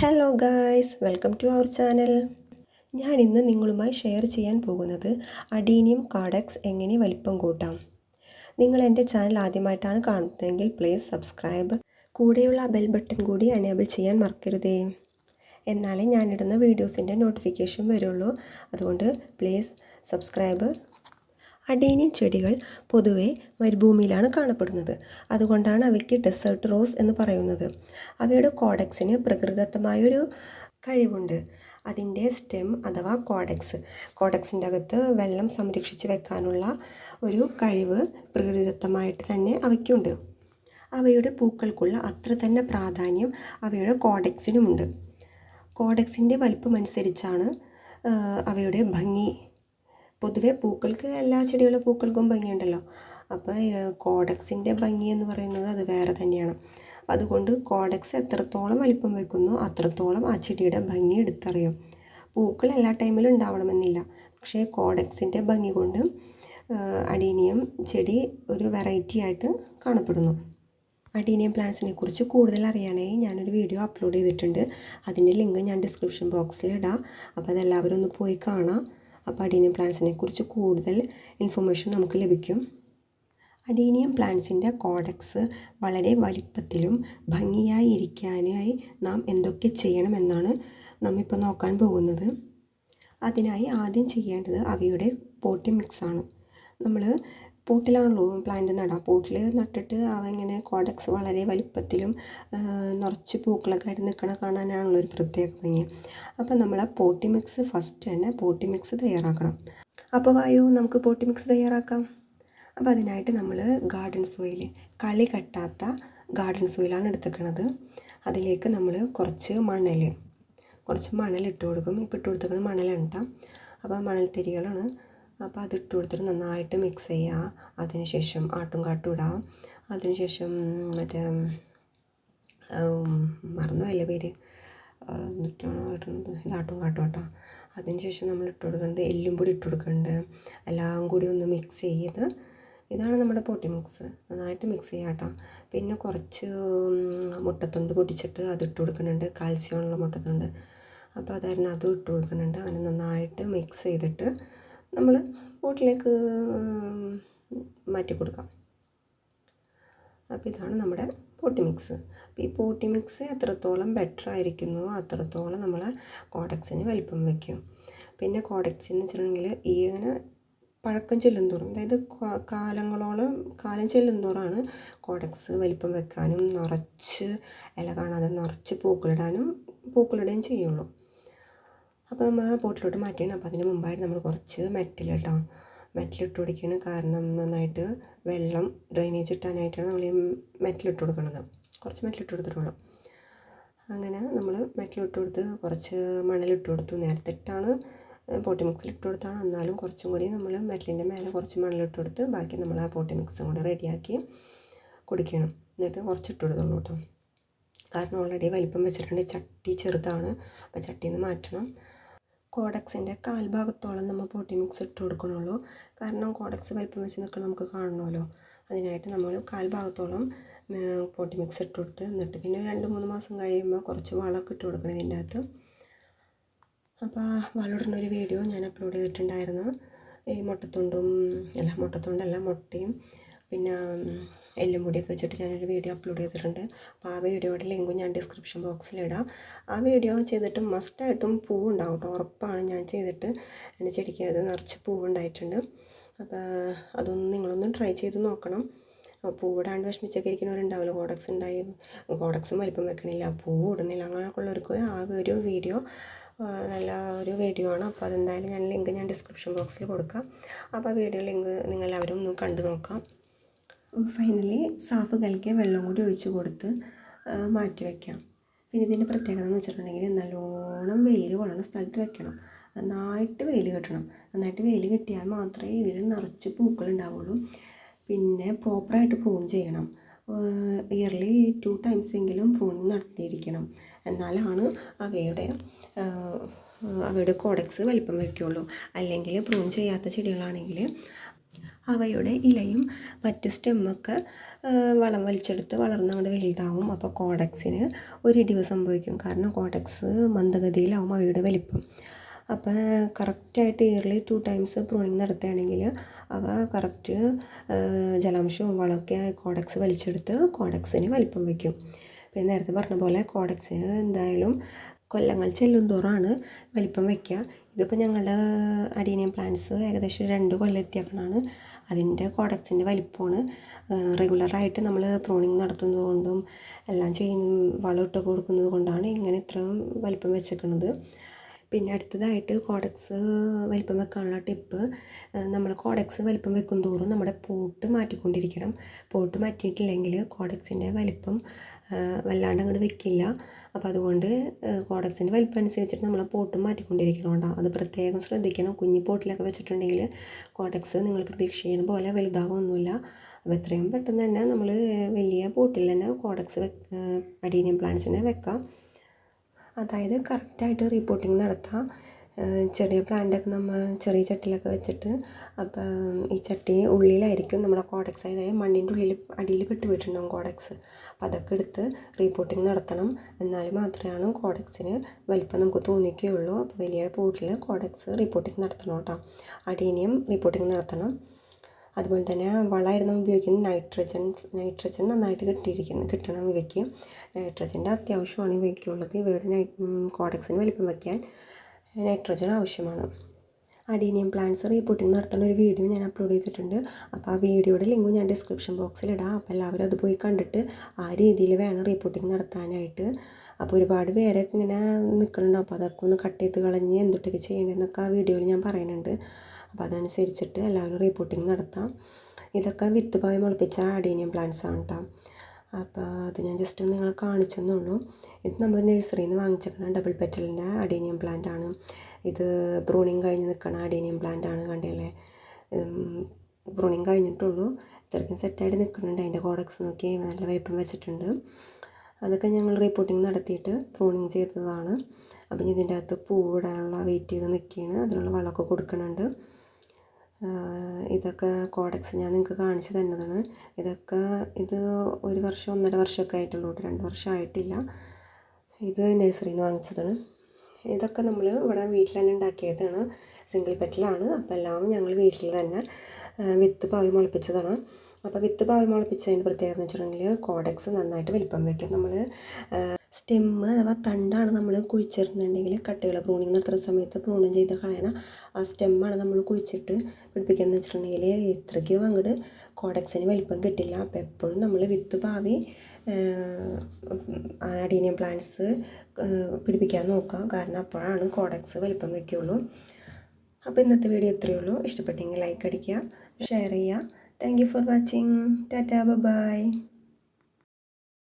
Hello guys welcome to our channel ഞാൻ ഇന്ന് നിങ്ങളുമായി ഷെയർ ചെയ്യാൻ പോകുന്നത് അഡീനിയം കാർഡക്സ് എങ്ങനെ വലിപ്പം കൂട്ടാം. നിങ്ങൾ എന്റെ ചാനൽ ആദ്യമായിട്ടാണ് കാണുന്നതെങ്കിൽ പ്ലീസ് സബ്സ്ക്രൈബ് കൂടെയുള്ള ബെൽ ബട്ടൺ കൂടി എനേബിൾ ചെയ്യാൻ മറക്കരുതേ. എന്നാലേ ഞാനിടുന്ന വീഡിയോസിന്റെ നോട്ടിഫിക്കേഷൻ വരുള്ളൂ. അതുകൊണ്ട് പ്ലീസ് സബ്സ്ക്രൈബ് അഡേനിയം ചെടികൾ പൊതുവെ മരുഭൂമിയിലാണ് കാണപ്പെടുന്നത്. അതുകൊണ്ടാണ് അവയ്ക്ക് ഡെസേർട്ട് റോസ് എന്ന് പറയുന്നത്. അവയുടെ കോഡക്സിന് പ്രകൃതിദത്തമായൊരു കഴിവുണ്ട്. അതിന്റെ സ്റ്റെം അഥവാ കോഡക്സ്. കോഡക്സിന്റെ അകത്ത് വെള്ളം സംരക്ഷിച്ച് വെക്കാനുള്ള ഒരു കഴിവ് പ്രകൃതിദത്തമായിട്ട് തന്നെ അവയ്ക്കുണ്ട്. അവയുടെ പൂക്കൾക്കുള്ള അത്ര തന്നെ പ്രാധാന്യം അവയുടെ കോഡക്സിനുമുണ്ട്. കോഡക്സിന്റെ വലിപ്പമനുസരിച്ചാണ് അവയുടെ ഭംഗി പൊതുവെ പൂക്കൾക്ക് എല്ലാ ചെടികളും പൂക്കൾക്കും ഭംഗിയുണ്ടല്ലോ. അപ്പോൾ കോഡക്സിന്റെ ഭംഗി എന്ന് പറയുന്നത് അത് വേറെ തന്നെയാണ്. അതുകൊണ്ട് കോഡക്സ് എത്രത്തോളം വലിപ്പം വെക്കുന്നു അത്രത്തോളം ആ ചെടിയുടെ ഭംഗി എടുത്തറിയും. പൂക്കൾ എല്ലാ ടൈമിലും ഉണ്ടാവണമെന്നില്ല. പക്ഷേ കോഡക്സിന്റെ ഭംഗി കൊണ്ട് അഡീനിയം ചെടി ഒരു വെറൈറ്റി ആയിട്ട് കാണപ്പെടുന്നു. അഡീനിയം പ്ലാന്റ്സിനെ കുറിച്ച് കൂടുതൽ അറിയാനായി ഞാനൊരു വീഡിയോ അപ്ലോഡ് ചെയ്തിട്ടുണ്ട്. അതിന്റെ ലിങ്ക് ഞാൻ ഡിസ്ക്രിപ്ഷൻ ബോക്സിൽ ഇടാം. അപ്പോൾ അതെല്ലാവരും ഒന്ന് പോയി കാണാം. അപ്പോൾ അഡീനിയം പ്ലാന്റ്സിനെ കുറിച്ച് കൂടുതൽ ഇൻഫർമേഷൻ നമുക്ക് ലഭിക്കും. അഡീനിയം പ്ലാന്റ്സിന്റെ കോഡക്സ് വളരെ വലിപ്പത്തിലും ഭംഗിയായി ഇരിക്കാനായി നാം എന്തൊക്കെ ചെയ്യണമെന്നാണ് നാം ഇപ്പോൾ നോക്കാൻ പോകുന്നത്. അതിനായി ആദ്യം ചെയ്യേണ്ടത് അവയുടെ പോട്ടി മിക്സാണ് നമ്മൾ പോട്ടിലാണല്ലോ പ്ലാന്റ് നടാം. പോട്ടിൽ നട്ടിട്ട് അവ ഇങ്ങനെ കോഡക്സ് വളരെ വലിപ്പത്തിലും നിറച്ച് പൂക്കളൊക്കെ ആയിട്ട് നിൽക്കണ കാണാനാണല്ലോ ഒരു പ്രത്യേക ഭംഗി. അപ്പോൾ നമ്മൾ ആ പോട്ടി മിക്സ് ഫസ്റ്റ് തന്നെ പോട്ടി മിക്സ് തയ്യാറാക്കണം. അപ്പോൾ വായു നമുക്ക് പോട്ടി മിക്സ് തയ്യാറാക്കാം. അപ്പോൾ അതിനായിട്ട് നമ്മൾ ഗാർഡൻ സോയിൽ കളി കെട്ടാത്ത ഗാർഡൻ സോയിലാണ് എടുത്തേക്കണത്. അതിലേക്ക് നമ്മൾ കുറച്ച് മണൽ കുറച്ച് മണൽ ഇട്ട് കൊടുക്കും. ഇപ്പോൾ ഇട്ട് കൊടുത്തേക്കുന്നത് മണലുണ്ടാം അപ്പോൾ മണൽത്തിരികളാണ് അപ്പോൾ അതിട്ട് കൊടുത്തിട്ട് നന്നായിട്ട് മിക്സ് ചെയ്യുക അതിനുശേഷം ആട്ടും കാട്ടും ഇടാം. അതിനുശേഷം മറ്റേ മറന്നുപോയല്ലേ പേര്? എന്നിട്ടാണ് ഇടുന്നത് ഇതാട്ടും കാട്ടും കേട്ടോ അതിനുശേഷം നമ്മൾ ഇട്ട് കൊടുക്കേണ്ടത് എല്ലും പൊടി ഇട്ട് കൊടുക്കേണ്ടത് എല്ലാം കൂടി ഒന്ന് മിക്സ് ചെയ്ത് ഇതാണ് നമ്മുടെ പൊട്ടി മിക്സ് നന്നായിട്ട് മിക്സ് ചെയ്യാം കേട്ടോ പിന്നെ കുറച്ച് മുട്ടത്തൊണ്ട് പൊടിച്ചിട്ട് അത് ഇട്ട് കൊടുക്കുന്നുണ്ട്. കാൽസ്യമുള്ള മുട്ടത്തൊണ്ട്. അപ്പോൾ അതായിരുന്നു അതും ഇട്ട് കൊടുക്കുന്നുണ്ട്. അങ്ങനെ നന്നായിട്ട് മിക്സ് ചെയ്തിട്ട് നമ്മൾ ബോട്ടിലേക്ക് മാറ്റി കൊടുക്കാം. അപ്പോൾ ഇതാണ് നമ്മുടെ പോട്ടി മിക്സ്. അപ്പോൾ ഈ പോട്ടി മിക്സ് എത്രത്തോളം ബെറ്റർ ആയിരിക്കുന്നു അത്രത്തോളം നമ്മൾ കോഡക്സിന് വലിപ്പം വയ്ക്കും പിന്നെ കോഡക്സ് എന്ന് വെച്ചിട്ടുണ്ടെങ്കിൽ ഈ ഇങ്ങനെ പഴക്കം ചെല്ലുന്തോറും അതായത് കാലങ്ങളോളം കാലം ചെല്ലുന്തോറാണ് കോഡക്സ് വലിപ്പം വെക്കാനും നിറച്ച് ഇല കാണാതെ നിറച്ച് പൂക്കളിടാനും പൂക്കളിടുകയും ചെയ്യുള്ളൂ. അപ്പോൾ നമ്മൾ പോട്ടിലോട്ട് മാറ്റിയാണ്. അപ്പോൾ അതിന് മുമ്പായിട്ട് നമ്മൾ കുറച്ച് മെറ്റൽ കേട്ടോ മെറ്റൽ ഇട്ട് കൊടുക്കുകയാണ് കാരണം നന്നായിട്ട് വെള്ളം ഡ്രെയിനേജ് ഇട്ടാനായിട്ടാണ് നമ്മൾ ഈ മെറ്റൽ ഇട്ട് കൊടുക്കുന്നത് കുറച്ച് മെറ്റൽ ഇട്ട് കൊടുത്തിട്ടുള്ളൂ അങ്ങനെ നമ്മൾ മെറ്റൽ ഇട്ട് കൊടുത്ത് കുറച്ച് മണലിട്ട് കൊടുത്തു. നേരത്തെ ഇട്ടാണ് പോട്ടി മിക്സിൽ ഇട്ട് കൊടുത്താണ്. എന്നാലും കുറച്ചും കൂടി നമ്മൾ മെറ്റലിന്റെ മേലെ കുറച്ച് മണലിട്ട് കൊടുത്ത് ബാക്കി നമ്മൾ ആ പോട്ടി മിക്സും കൂടെ റെഡിയാക്കി കുടിക്കണം. എന്നിട്ട് കുറച്ച് ഇട്ട് കൊടുത്തുള്ളൂ കേട്ടോ കാരണം ഓൾറെഡി വലിപ്പം വെച്ചിട്ടുണ്ട്. ചട്ടി ചെറുതാണ്. അപ്പോൾ ചട്ടിയിൽ നിന്ന് മാറ്റണം. കോഡക്സിന്റെ കാൽഭാഗത്തോളം നമ്മൾ പൊട്ടി മിക്സ് ഇട്ട് കൊടുക്കണുള്ളൂ. കാരണം കോഡക്സ് വലിപ്പം വെച്ച് നിൽക്കണം നമുക്ക് കാണണമല്ലോ. അതിനായിട്ട് നമ്മൾ കാൽഭാഗത്തോളം പൊട്ടി മിക്സ് ഇട്ട് കൊടുത്ത് എന്നിട്ട് പിന്നെ രണ്ട് മൂന്ന് മാസം കഴിയുമ്പോൾ കുറച്ച് വളമൊക്കെ ഇട്ട് കൊടുക്കണം ഇതിന്റെ അകത്ത്. അപ്പോൾ വളമിടുന്ന ഒരു വീഡിയോ ഞാൻ അപ്ലോഡ് ചെയ്തിട്ടുണ്ടായിരുന്നു. ഈ മുട്ടത്തൊണ്ടും അല്ല മുട്ടത്തൊണ്ടല്ല മുട്ടയും പിന്നെ എല്ലും പൊടിയൊക്കെ വെച്ചിട്ട് ഞാനൊരു വീഡിയോ അപ്ലോഡ് ചെയ്തിട്ടുണ്ട്. അപ്പോൾ ആ വീഡിയോയുടെ ലിങ്കും ഞാൻ ഡിസ്ക്രിപ്ഷൻ ബോക്സിലിടാം ആ വീഡിയോ ചെയ്തിട്ട് മസ്റ്റായിട്ടും പൂവുണ്ടാവും കേട്ടോ ഉറപ്പാണ് ഞാൻ ചെയ്തിട്ട് എന്റെ ചെടിക്ക് അത് നിറച്ച് പൂവുണ്ടായിട്ടുണ്ട്. അപ്പോൾ അതൊന്ന് നിങ്ങളൊന്നും ട്രൈ ചെയ്ത് നോക്കണം. പൂവിടാണ്ട് വിഷമിച്ചൊക്കെ ഇരിക്കുന്നവരുണ്ടാവില്ല. കോഡക്സ് ഉണ്ടായി കോഡക്സും വലിപ്പം വെക്കണില്ല. പൂ ഇടുന്നില്ല. അങ്ങനെയൊക്കെയുള്ളവർക്ക് ആ ഒരു വീഡിയോ നല്ല ഒരു വീഡിയോ ആണ്. അപ്പോൾ അതെന്തായാലും ഞാൻ ലിങ്ക് ഞാൻ ഡിസ്ക്രിപ്ഷൻ ബോക്സിൽ കൊടുക്കാം. അപ്പോൾ ആ വീഡിയോ ലിങ്ക് നിങ്ങളെല്ലാവരും ഒന്ന് കണ്ടു നോക്കാം. ഫൈനലി സാഫ് കലക്കിയ വെള്ളം കൂടി ഒഴിച്ച് കൊടുത്ത് മാറ്റി വയ്ക്കാം പിന്നെ ഇതിന്റെ പ്രത്യേകത എന്ന് വെച്ചിട്ടുണ്ടെങ്കിൽ നല്ലോണം വെയിൽ കൊള്ളണ സ്ഥലത്ത് വെക്കണം. നന്നായിട്ട് വെയിൽ കിട്ടണം. നന്നായിട്ട് വെയിൽ കിട്ടിയാൽ മാത്രമേ ഇതിൽ നിറച്ച് പൂക്കൾ ഉണ്ടാവുള്ളൂ. പിന്നെ പ്രോപ്പറായിട്ട് പ്രൂൺ ചെയ്യണം. ഇയർലി ടു ടൈംസ് എങ്കിലും പ്രൂണിങ് നടത്തിയിരിക്കണം. എന്നാലാണ് അവയുടെ അവയുടെ കോഡക്സ് വലിപ്പം വയ്ക്കുള്ളൂ. അല്ലെങ്കിൽ പ്രൂൺ ചെയ്യാത്ത ചെടികളാണെങ്കിൽ അവയുടെ ഇലയും മറ്റ് സ്റ്റെമ്മൊക്കെ വളം വലിച്ചെടുത്ത് വളർന്നുകൊണ്ട് വലുതാവും. അപ്പോൾ കോഡക്സിന് ഒരിടിവ് സംഭവിക്കും. കാരണം കോഡക്സ് മന്ദഗതിയിലാവും അവയുടെ വലിപ്പം. അപ്പോൾ കറക്റ്റായിട്ട് ഇയർലി ടു ടൈംസ് പ്രൂണിങ് നടത്തുകയാണെങ്കിൽ അവ കറക്റ്റ് ജലാംശവും വളമൊക്കെ കോഡക്സ് വലിച്ചെടുത്ത് കോഡക്സിന് വലിപ്പം വയ്ക്കും. പിന്നെ നേരത്തെ പറഞ്ഞ പോലെ കോഡക്സിന് എന്തായാലും കൊല്ലങ്ങൾ ചെല്ലും ചെല്ലുന്തോറാണ് വലിപ്പം വയ്ക്കുക. ഇതിപ്പോൾ ഞങ്ങളുടെ അഡീനിയം പ്ലാന്റ്സ് ഏകദേശം രണ്ട് കൊല്ലം എത്തിയപ്പോഴാണ് അതിന്റെ പ്രോഡക്റ്റ്സിന്റെ വലിപ്പമാണ്. റെഗുലറായിട്ട് നമ്മൾ പ്രൂണിങ് നടത്തുന്നത് കൊണ്ടും എല്ലാം ചെയ്യുന്ന ഇട്ട് കൊടുക്കുന്നത് കൊണ്ടാണ് ഇങ്ങനെ ഇത്രയും വലിപ്പം വെച്ചേക്കുന്നത് പിന്നെ അടുത്തതായിട്ട് കോഡക്സ് വലിപ്പം വെക്കാനുള്ള ടിപ്പ് നമ്മൾ കോഡക്സ് വലിപ്പം വെക്കും തോറും നമ്മുടെ പോട്ട് മാറ്റിക്കൊണ്ടിരിക്കണം. പോട്ട് മാറ്റിയിട്ടില്ലെങ്കിൽ കോഡക്സിന്റെ വലിപ്പം വല്ലാണ്ട് അങ്ങോട്ട് വെക്കില്ല. അപ്പോൾ അതുകൊണ്ട് കോഡക്സിന്റെ വലിപ്പം അനുസരിച്ചിട്ട് നമ്മൾ പോട്ട് മാറ്റിക്കൊണ്ടിരിക്കണോണ്ടോ അത് പ്രത്യേകം ശ്രദ്ധിക്കണം. കുഞ്ഞി പോട്ടിലൊക്കെ വെച്ചിട്ടുണ്ടെങ്കിൽ കോഡക്സ് നിങ്ങൾ പ്രതീക്ഷ ചെയ്യുന്ന പോലെ വലുതാകൊന്നുമില്ല അപ്പോൾ എത്രയും പെട്ടെന്ന് തന്നെ നമ്മൾ വലിയ പോട്ടിൽ തന്നെ കോഡക്സ് വെ അഡീനിയം പ്ലാന്റ്സിനെ വെക്കാം. അതായത് കറക്റ്റായിട്ട് റിപ്പോർട്ടിംഗ് നടത്താം. ചെറിയ പ്ലാന്റൊക്കെ നമ്മൾ ചെറിയ ചട്ടിയിലൊക്കെ വെച്ചിട്ട് അപ്പം ഈ ചട്ടി ഉള്ളിലായിരിക്കും നമ്മുടെ കോഡക്സ് അതായത് മണ്ണിന്റെ ഉള്ളിൽ അടിയിൽ പെട്ടുപോയിട്ടുണ്ടാവും കോഡക്സ് അപ്പോൾ അതൊക്കെ എടുത്ത് റീപോർട്ടിങ് നടത്തണം. എന്നാൽ മാത്രമാണ് കോഡക്സിന് വലിപ്പം നമുക്ക് തോന്നിക്കുകയുള്ളൂ അപ്പോൾ വലിയ പോട്ടിൽ കോഡക്സ് റിപ്പോർട്ടിങ് നടത്തണം കേട്ടോ. അടീനിയം റിപ്പോർട്ടിങ് നടത്തണം. അതുപോലെ തന്നെ വളമായിരുന്നു ഉപയോഗിക്കുന്നത് നൈട്രജൻ നൈട്രജൻ നന്നായിട്ട് കിട്ടിയിരിക്കുന്നു കിട്ടണം ഇവയ്ക്ക്. നൈട്രജന്റെ അത്യാവശ്യമാണ് ഇവയ്ക്കുള്ളത്. ഇവയുടെ നൈ കോഡക്സിന് വലിപ്പം വയ്ക്കാൻ നൈട്രജൻ ആവശ്യമാണ്. അഡീനിയം പ്ലാന്റ്സ് റീപോർട്ടിംഗ് നടത്തുന്ന ഒരു വീഡിയോ ഞാൻ അപ്ലോഡ് ചെയ്തിട്ടുണ്ട്. അപ്പോൾ ആ വീഡിയോയുടെ ലിങ്ക് ഞാൻ ഡിസ്ക്രിപ്ഷൻ ബോക്സിൽ ഇടാം. അപ്പോൾ എല്ലാവരും അത് പോയി കണ്ടിട്ട് ആ രീതിയിൽ വേണം റീപോർട്ടിംഗ് നടത്താനായിട്ട്. അപ്പോൾ ഒരുപാട് പേരൊക്കെ ഇങ്ങനെ നിൽക്കുന്നുണ്ട് അപ്പോൾ അതൊക്കെ ഒന്ന് കട്ട് ചെയ്ത് കളഞ്ഞ് എന്തൊട്ടൊക്കെ ചെയ്യണമെന്നൊക്കെ ആ വീഡിയോയിൽ ഞാൻ പറയുന്നുണ്ട്. അപ്പോൾ അതനുസരിച്ചിട്ട് എല്ലാവരും റീപോർട്ടിംഗ് നടത്താം. ഇതൊക്കെ വിത്ത് പായ മുളപ്പിച്ച അഡീനിയം പ്ലാന്റ്സ് ആണ് കേട്ടോ അപ്പോൾ അത് ഞാൻ ജസ്റ്റ് ഒന്ന് നിങ്ങളെ കാണിച്ചെന്നുള്ളൂ. ഇത് നമ്മൾ നഴ്സറിയിൽ നിന്ന് വാങ്ങിച്ചിരിക്കുന്ന ഡബിൾ പെറ്റലിന്റെ അഡീനിയം പ്ലാന്റ് ആണ്. ഇത് ബ്രൂണിങ് കഴിഞ്ഞ് നിൽക്കണ അഡീനിയം പ്ലാന്റ് ആണ് കണ്ടില്ലേ? ബ്രൂണിങ് കഴിഞ്ഞിട്ടുള്ളൂ. ഇത്രയ്ക്കും സെറ്റായിട്ട് നിൽക്കുന്നുണ്ട് അതിന്റെ കോഡക്സ് നോക്കി നല്ല വലിപ്പം വെച്ചിട്ടുണ്ട്. അതൊക്കെ ഞങ്ങൾ റിപ്പോർട്ടിങ് നടത്തിയിട്ട് പ്രൂണിങ് ചെയ്തതാണ്. അപ്പം ഇതിന്റെ അകത്ത് പൂവിടാനുള്ള വെയിറ്റ് ചെയ്ത് നിൽക്കുകയാണ് അതിനുള്ള വളമൊക്കെ കൊടുക്കുന്നുണ്ട് ഇതൊക്കെ കോഡക്സ് ഞാൻ നിങ്ങൾക്ക് കാണിച്ചു തന്നതാണ്. ഇതൊക്കെ ഇത് ഒരു വർഷം ഒന്നര വർഷമൊക്കെ ആയിട്ടുള്ളൂ രണ്ട് വർഷം ആയിട്ടില്ല. ഇത് നഴ്സറിയിൽ നിന്ന് വാങ്ങിച്ചതാണ്. ഇതൊക്കെ നമ്മൾ ഇവിടെ വീട്ടിൽ തന്നെ ഉണ്ടാക്കിയതാണ്. സിംഗിൾ പെറ്റിലാണ് അപ്പോൾ എല്ലാം ഞങ്ങൾ വീട്ടിൽ തന്നെ വിത്ത് പാവി മുളപ്പിച്ചതാണ്. അപ്പോൾ വിത്ത് പാവി മുളപ്പിച്ചതിന്റെ പ്രത്യേകത എന്ന് വെച്ചിട്ടുണ്ടെങ്കിൽ കോഡക്സ് നന്നായിട്ട് വലിപ്പം വയ്ക്കും നമ്മൾ സ്റ്റെമ്മ് അഥവാ തണ്ടാണ് നമ്മൾ കുഴിച്ചിരുന്നുണ്ടെങ്കിൽ കട്ടയുള്ള പ്രൂണിങ് നടത്തുന്ന സമയത്ത് പ്രൂണിങ് ചെയ്ത് കളയണ. ആ സ്റ്റെമ്മാണ് നമ്മൾ കുഴിച്ചിട്ട് പിടിപ്പിക്കണമെന്ന് വെച്ചിട്ടുണ്ടെങ്കിൽ ഇത്രയ്ക്കും അങ്ങോട്ട് കോഡക്സിന് വലിപ്പം കിട്ടില്ല. അപ്പോൾ എപ്പോഴും നമ്മൾ വിത്ത് ഭാവി അഡീനിയം പ്ലാന്റ്സ് പിടിപ്പിക്കാൻ നോക്കുക. കാരണം അപ്പോഴാണ് കോഡക്സ് വലിപ്പം വയ്ക്കുള്ളൂ. അപ്പോൾ ഇന്നത്തെ വീഡിയോ ഇത്രയേ ഉള്ളൂ. ഇഷ്ടപ്പെട്ടെങ്കിൽ ലൈക്ക് അടിക്കുക ഷെയർ ചെയ്യുക. Thank you for watching tata bye